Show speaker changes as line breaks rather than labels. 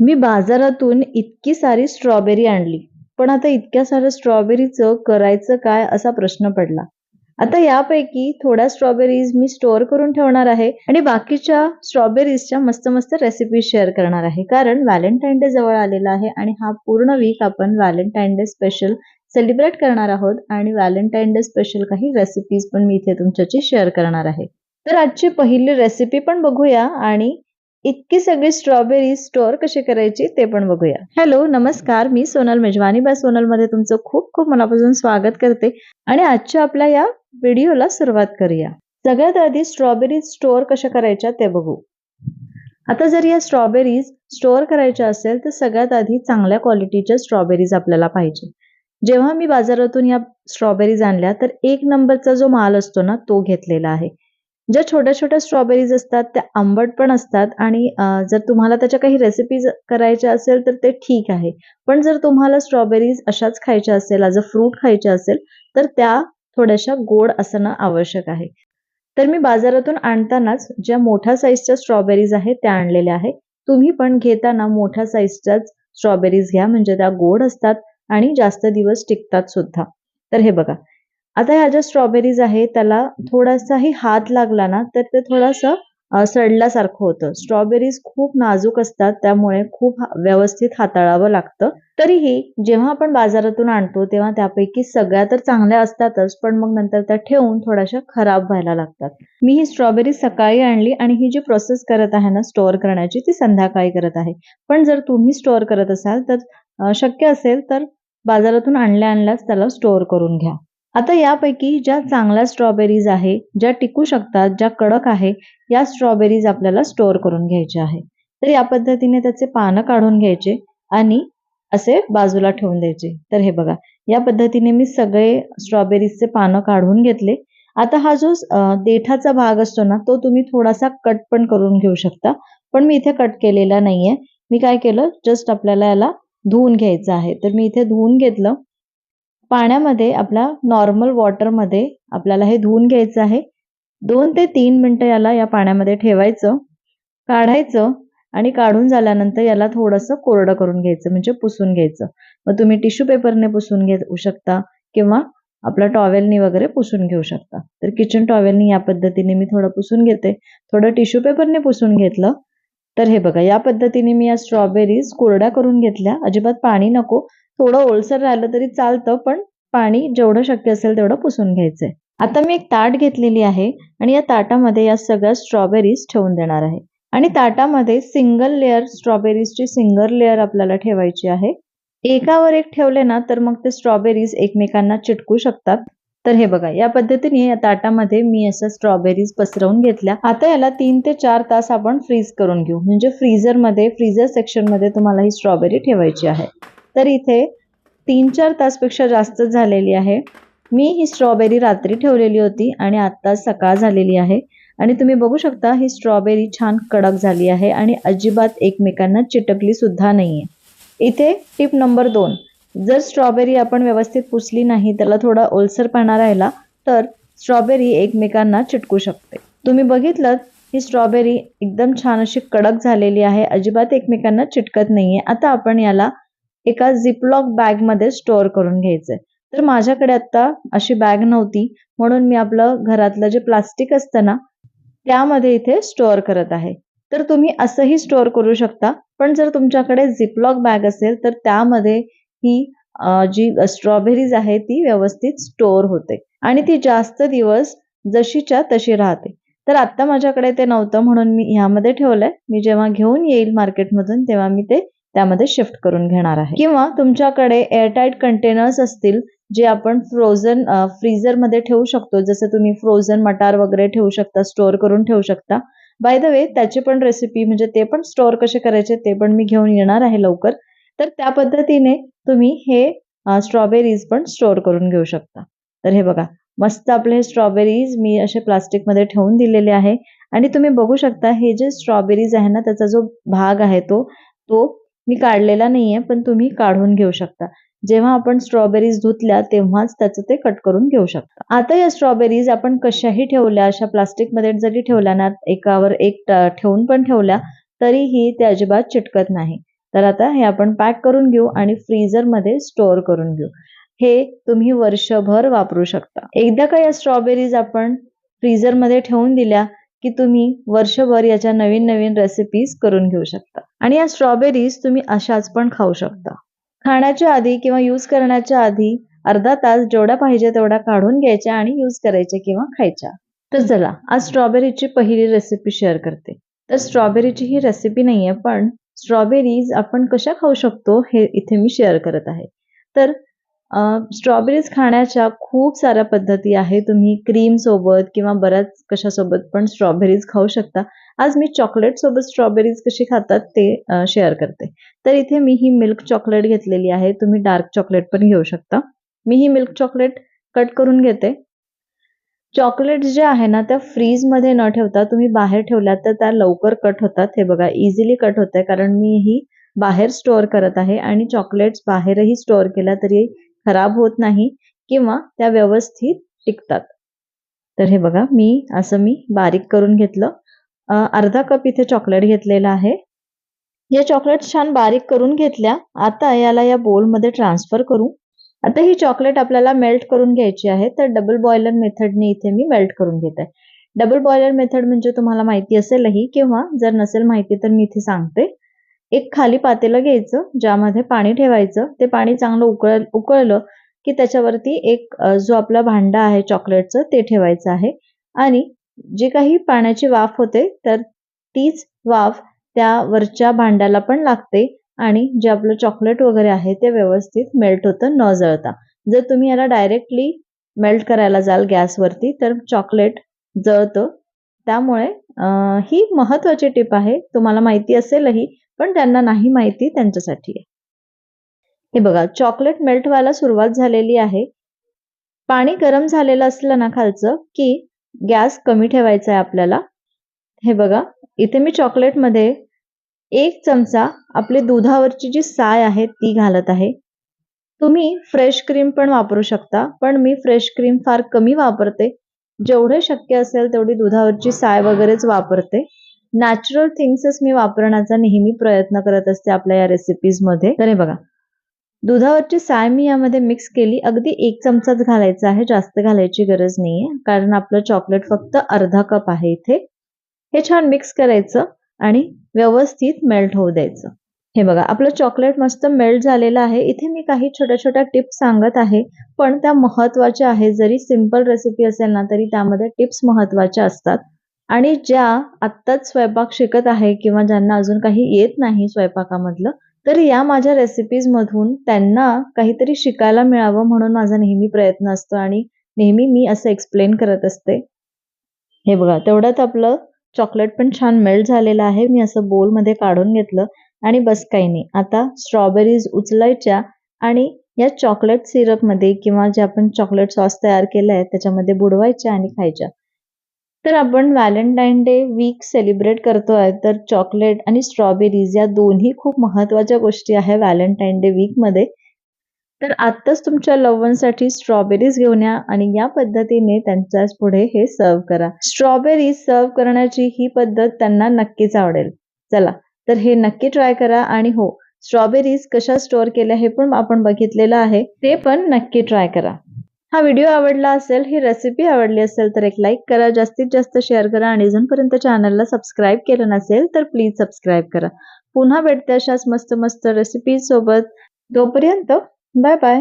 मी बाजारातून इतकी सारी स्ट्रॉबेरी आणली. पण आता इतक्या साऱ्या स्ट्रॉबेरीचं करायचं काय असा प्रश्न पडला. आता यापैकी थोड्या स्ट्रॉबेरीज मी स्टोअर करून ठेवणार आहे आणि बाकीच्या स्ट्रॉबेरीजच्या मस्त मस्त रेसिपी शेअर करणार आहे. कारण व्हॅलेंटाईन डे जवळ आलेला आहे आणि हा पूर्ण वीक आपण व्हॅलेंटाईन डे स्पेशल सेलिब्रेट करणार आहोत आणि व्हॅलेंटाईन डे स्पेशल काही रेसिपीज पण मी इथे तुमच्याशी शेअर करणार आहे. तर आजची पहिली रेसिपी पण बघूया आणि इतकी सगळी स्ट्रॉबेरी स्टोअर कशी करायची ते पण बघूया. हॅलो नमस्कार. मी सोनल मेजवानी. बाय सोनलमध्ये तुमचं खूप खूप मनापासून स्वागत करते. आणि आजच्या आपल्या या व्हिडिओला सुरुवात करूया. सगळ्यात आधी स्ट्रॉबेरी स्टोअर कशा करायच्या ते बघू. आता जर या स्ट्रॉबेरीज स्टोअर करायच्या असेल तर सगळ्यात आधी चांगल्या क्वालिटीच्या स्ट्रॉबेरीज आपल्याला पाहिजे. जेव्हा मी बाजारातून या स्ट्रॉबेरीज आणल्या तर एक नंबरचा जो माल असतो ना तो घेतलेला आहे. ज्या छोट्या छोट्या स्ट्रॉबेरीज असतात त्या आंबट पण असतात आणि जर तुम्हाला त्याच्या काही रेसिपीज करायच्या असेल तर ते ठीक आहे. पण जर तुम्हाला स्ट्रॉबेरीज अशाच खायच्या असेल ॲज अ फ्रूट खायच्या असेल तर त्या थोड्याशा गोड असणं आवश्यक आहे. तर मी बाजारातून आणतानाच ज्या मोठ्या साईजच्या स्ट्रॉबेरीज आहेत त्या आणलेल्या आहेत. तुम्ही पण घेताना मोठ्या साईजच्याच स्ट्रॉबेरीज घ्या म्हणजे त्या गोड असतात आणि जास्त दिवस टिकतात सुद्धा. तर हे बघा आता ह्या ज्या स्ट्रॉबेरीज आहे त्याला थोडासाही हात लागला ना तर ते थोडंसं सडल्यासारखं होतं. स्ट्रॉबेरीज खूप नाजूक असतात त्यामुळे खूप व्यवस्थित हाताळावं लागतं. तरीही जेव्हा आपण बाजारातून आणतो तेव्हा त्यापैकी सगळ्या तर चांगल्या असतातच पण मग नंतर त्या ठेवून थोड्याशा खराब व्हायला लागतात. मी ही स्ट्रॉबेरी सकाळी आणली आणि ही जी प्रोसेस करत आहे ना स्टोअर करण्याची ती संध्याकाळी करत आहे. पण जर तुम्ही स्टोअर करत असाल तर शक्य असेल तर बाजारातून आणल्या आणल्याच त्याला स्टोअर करून घ्या. आता यापैकी ज्या चांगल्या स्ट्रॉबेरीज आहे ज्या टिकू शकतात ज्या कडक आहे या स्ट्रॉबेरीज आपल्याला स्टोअर करून घ्यायच्या आहे. तर या पद्धतीने त्याचे पानं काढून घ्यायचे आणि असे बाजूला ठेवून द्यायचे. तर हे बघा या पद्धतीने मी सगळे स्ट्रॉबेरीजचे पानं काढून घेतले. आता हा जो देठाचा भाग असतो ना तो तुम्ही थोडासा कट पण करून घेऊ शकता. पण मी इथे कट केलेला नाहीये. मी काय केलं जस्ट आपल्याला याला धुवून घ्यायचं आहे. तर मी इथे धुवून घेतलं. पाण्यामध्ये आपला नॉर्मल वॉटरमध्ये आपल्याला हे धुवून घ्यायचं आहे. दोन ते तीन मिनटं याला या पाण्यामध्ये ठेवायचं काढायचं आणि काढून झाल्यानंतर याला थोडंसं कोरडं करून घ्यायचं म्हणजे पुसून घ्यायचं. मग तुम्ही टिश्यू पेपरने पुसून घेऊ शकता किंवा आपल्या टॉवेलनी वगैरे पुसून घेऊ शकता. तर किचन टॉवेलनी या पद्धतीने मी थोडं पुसून घेते. थोडं टिश्यू पेपरने पुसून घेतलं तर हे बघा या पद्धतीने मी या स्ट्रॉबेरीज कोरड्या करून घेतल्या. अजिबात पाणी नको. थोडं ओलसर राहिलं तरी चालतं पण पाणी जेवढं शक्य असेल तेवढं पुसून घ्यायचंय. आता मी एक ताट घेतलेली आहे आणि या ताटामध्ये या सगळ्या स्ट्रॉबेरीज ठेवून देणार आहे. आणि ताटामध्ये सिंगल लेअर स्ट्रॉबेरीजची सिंगल लेअर आपल्याला ठेवायची आहे. एकावर एक ठेवले ना तर मग ते स्ट्रॉबेरीज एकमेकांना चिटकू शकतात. तर हे बघा या पद्धतीने या ताटामध्ये मी असं स्ट्रॉबेरीज पसरवून घेतल्या. आता याला तीन ते चार तास आपण फ्रीज करून घेऊ. म्हणजे फ्रीजरमध्ये फ्रीजर सेक्शनमध्ये तुम्हाला ही स्ट्रॉबेरी ठेवायची आहे. तर इथे तीन चार तासपेक्षा जास्त झालेली आहे. मी ही स्ट्रॉबेरी रात्री ठेवलेली होती आणि आत्ता सकाळ झालेली आहे. आणि तुम्ही बघू शकता ही स्ट्रॉबेरी छान कडक झाली आहे आणि अजिबात एकमेकांना चिटकली सुद्धा आहे इथे टिप नंबर दोन. जर स्ट्रॉबेरी आपण व्यवस्थित पुसली नाही त्याला थोडा ओलसरपणा राहिला तर स्ट्रॉबेरी एकमेकांना चिटकू शकते. तुम्ही बघितलं ही स्ट्रॉबेरी एकदम छान अशी कडक झालेली आहे अजिबात एकमेकांना चिटकत नाहीये. आता आपण याला एका झिपलॉक बॅगमध्ये स्टोअर करून घ्यायचंय. तर माझ्याकडे आता अशी बॅग नव्हती म्हणून मी आपलं घरातलं जे प्लास्टिक असतं ना त्यामध्ये इथे स्टोअर करत आहे. तर तुम्ही असंही स्टोअर करू शकता पण जर तुमच्याकडे झिपलॉक बॅग असेल तर त्यामध्ये ही जी स्ट्रॉबेरीज आहे ती व्यवस्थित स्टोअर होते. आणि ती जास्त दिवस जशीच्या तशी राहते. तर आता माझ्याकडे ते नव्हतं म्हणून मी ह्यामध्ये ठेवलंय. मी जेव्हा घेऊन येईल मार्केटमधून तेव्हा मी ते त्यामध्ये शिफ्ट करून घेणार आहे. किंवा तुमच्याकडे एअरटाईट कंटेनर्स असतील जे आपण फ्रोझन फ्रीझरमध्ये ठेवू शकतो. जसं तुम्ही फ्रोझन मटार वगैरे ठेवू शकता स्टोअर करून ठेवू शकता. बाय द वे त्याची पण रेसिपी म्हणजे ते पण स्टोअर कसे करायचे ते पण मी घेऊन येणार आहे लवकर. तर त्या पद्धतीने तुम्ही हे स्ट्रॉबेरीज पण स्टोअर करून घेऊ शकता. तर हे बघा मस्त आपले स्ट्रॉबेरीज मी असे प्लास्टिकमध्ये ठेवून दिलेले आहे. आणि तुम्ही बघू शकता हे जे स्ट्रॉबेरीज आहे ना त्याचा जो भाग आहे तो तो मी काढलेला नाहीये पण तुम्ही काढून घेऊ शकता. जेव्हा आपण स्ट्रॉबेरीज धुतल्या तेव्हाच त्याचं ते कट करून घेऊ शकता. आता या स्ट्रॉबेरीज आपण कशाही ठेवल्या अशा प्लास्टिकमध्ये जरी ठेवल्या ना एकावर एक ठेवून पण ठेवल्या तरीही ते अजिबात चिटकत नाही. तर आता हे आपण पॅक करून घेऊ आणि फ्रीझरमध्ये स्टोअर करून घेऊ. हे तुम्ही वर्षभर वापरू शकता. एकदा का या स्ट्रॉबेरीज आपण फ्रीझरमध्ये ठेवून दिल्या की तुम्ही वर्षभर याच्या नवीन नवीन रेसिपीज करून घेऊ शकता. आणि या स्ट्रॉबेरीज तुम्ही अशाच पण खाऊ शकता. खाण्याच्या आधी किंवा यूज करण्याच्या आधी अर्धा तास जेवढा पाहिजे तेवढा काढून घ्यायच्या आणि यूज करायच्या किंवा खायच्या. तर चला आज स्ट्रॉबेरीची पहिली रेसिपी शेअर करते. तर स्ट्रॉबेरीची ही रेसिपी नाहीये पण स्ट्रॉबेरीज आपण कशा खाऊ शकतो हे इथे मी शेअर करत आहे. तर स्ट्रॉबेरीज खाण्याच्या खूप साऱ्या पद्धती आहे तुम्ही क्रीम सोबत किंवा बऱ्याच कशासोबत पण स्ट्रॉबेरीज खाऊ शकता. आज मी चॉकलेट सोबत स्ट्रॉबेरीज कशी खातात ते शेअर करते. तर इथे मी ही मिल्क चॉकलेट घेतलेली आहे. तुम्ही डार्क चॉकलेट पण घेऊ शकता. मी ही मिल्क चॉकलेट कट करून घेते. चॉकलेट जे आहे ना त्या फ्रीजमध्ये न ठेवता तुम्ही बाहेर ठेवल्या तर त्या लवकर कट होतात. हे बघा इझिली कट होत आहे कारण मी ही बाहेर स्टोअर करत आहे आणि चॉकलेट्स बाहेरही स्टोअर केल्या तरी खराब होत नाही किंवा त्या व्यवस्थित टिकतात. तर हे बघा मी असं मी बारीक करून घेतलं. अर्धा कप इथे चॉकलेट घेतलेला आहे. या चॉकलेट छान बारीक करून घेतल्या. आता याला या बोलमध्ये ट्रान्सफर करू. आता ही चॉकलेट आपल्याला मेल्ट करून घ्यायची आहे. तर डबल बॉयलर मेथडने इथे मी मेल्ट करून घेत आहे. डबल बॉयलर मेथड म्हणजे तुम्हाला माहिती असेलही किंवा जर नसेल माहिती तर मी इथे सांगते. एक खाली पातेलं घ्यायचं ज्यामध्ये पाणी ठेवायचं. ते पाणी चांगलं उकळ उकळलं की त्याच्यावरती एक जो आपला भांडा आहे चॉकलेटचं ते ठेवायचं आहे. आणि जी काही पाण्याची वाफ होते तर तीच वाफ त्या वरच्या भांड्याला पण लागते आणि जे आपलं चॉकलेट वगैरे आहे ते व्यवस्थित मेल्ट होतं न जळता. जर तुम्ही याला डायरेक्टली मेल्ट करायला जाल गॅसवरती तर चॉकलेट जळतं. त्यामुळे ही महत्वाची टिप आहे. तुम्हाला माहिती असेलही पण त्यांना नाही माहिती त्यांच्यासाठी आहे. हे बघा चॉकलेट मेल्ट व्हायला सुरुवात झालेली आहे. पाणी गरम झालेलं असलं ना खालचं की गॅस कमी ठेवायचा आहे आपल्याला. हे बघा इथे मी चॉकलेटमध्ये एक चमचा आपली दुधावरची जी साय आहे ती घालत आहे. तुम्ही फ्रेश क्रीम पण वापरू शकता पण मी फ्रेश क्रीम फार कमी वापरते. जेवढे शक्य असेल तेवढी दुधावरची साय वगैरेच वापरते. नॅचरल थिंग्सच मी वापरण्याचा नेहमी प्रयत्न करत असते आपल्या या रेसिपीजमध्ये तर हे बघा. दुधावरची साय मी यामध्ये मिक्स केली. अगदी एक चमचाच घालायचा आहे. जास्त घालायची गरज नाहीये. कारण आपलं चॉकलेट फक्त अर्धा कप आहे इथे. हे छान मिक्स करायचं आणि व्यवस्थित मेल्ट होऊ द्यायचं. हे बघा. आपलं चॉकलेट मस्त मेल्ट झालेलं आहे. इथे मी काही छोट्या छोट्या टिप्स सांगत आहे. पण त्या महत्त्वाच्या आहेत. जरी सिंपल रेसिपी असेल ना तरी त्यामध्ये टिप्स महत्त्वाच्या असतात. आणि ज्या आत्ताच स्वयंपाक शिकत आहे किंवा ज्यांना अजून काही येत नाही स्वयंपाकामधलं तर या माझ्या रेसिपीज मधून त्यांना काहीतरी शिकायला मिळावं म्हणून माझा नेहमी प्रयत्न असतो आणि नेहमी मी असं एक्सप्लेन करत असते. हे बघा तेवढ्यात आपलं चॉकलेट पण छान मेल्ट झालेलं आहे. मी असं बोलमध्ये काढून घेतलं आणि बस काही नाही. आता स्ट्रॉबेरीज उचलायच्या आणि या चॉकलेट सिरपमध्ये किंवा जे आपण चॉकलेट सॉस तयार केलं आहे त्याच्यामध्ये बुडवायच्या आणि खायच्या. तर आपण व्हॅलेंटाईन डे वीक सेलिब्रेट करतोय तर चॉकलेट आणि स्ट्रॉबेरीज या दोन्ही खूप महत्त्वाच्या गोष्टी आहे व्हॅलेंटाईन डे वीकमध्ये. तर आत्ताच तुमच्या लवनसाठी स्ट्रॉबेरीज घेऊन या आणि या पद्धतीने त्यांच्याच पुढे हे सर्व करा. स्ट्रॉबेरी सर्व करण्याची ही पद्धत त्यांना नक्कीच आवडेल. चला तर हे नक्की ट्राय करा आणि हो स्ट्रॉबेरीज कशा स्टोअर केल्या हे पण आपण बघितलेलं आहे. ते पण नक्की ट्राय करा. हा व्हिडिओ आवडला असेल ही रेसिपी आवडली असेल तर एक लाईक करा. जास्तीत जास्त शेअर करा आणि अजूनपर्यंत चॅनलला सबस्क्राईब केलं नसेल तर प्लीज सबस्क्राईब करा. पुन्हा भेटते अशाच मस्त मस्त रेसिपी सोबत. तोपर्यंत बाय बाय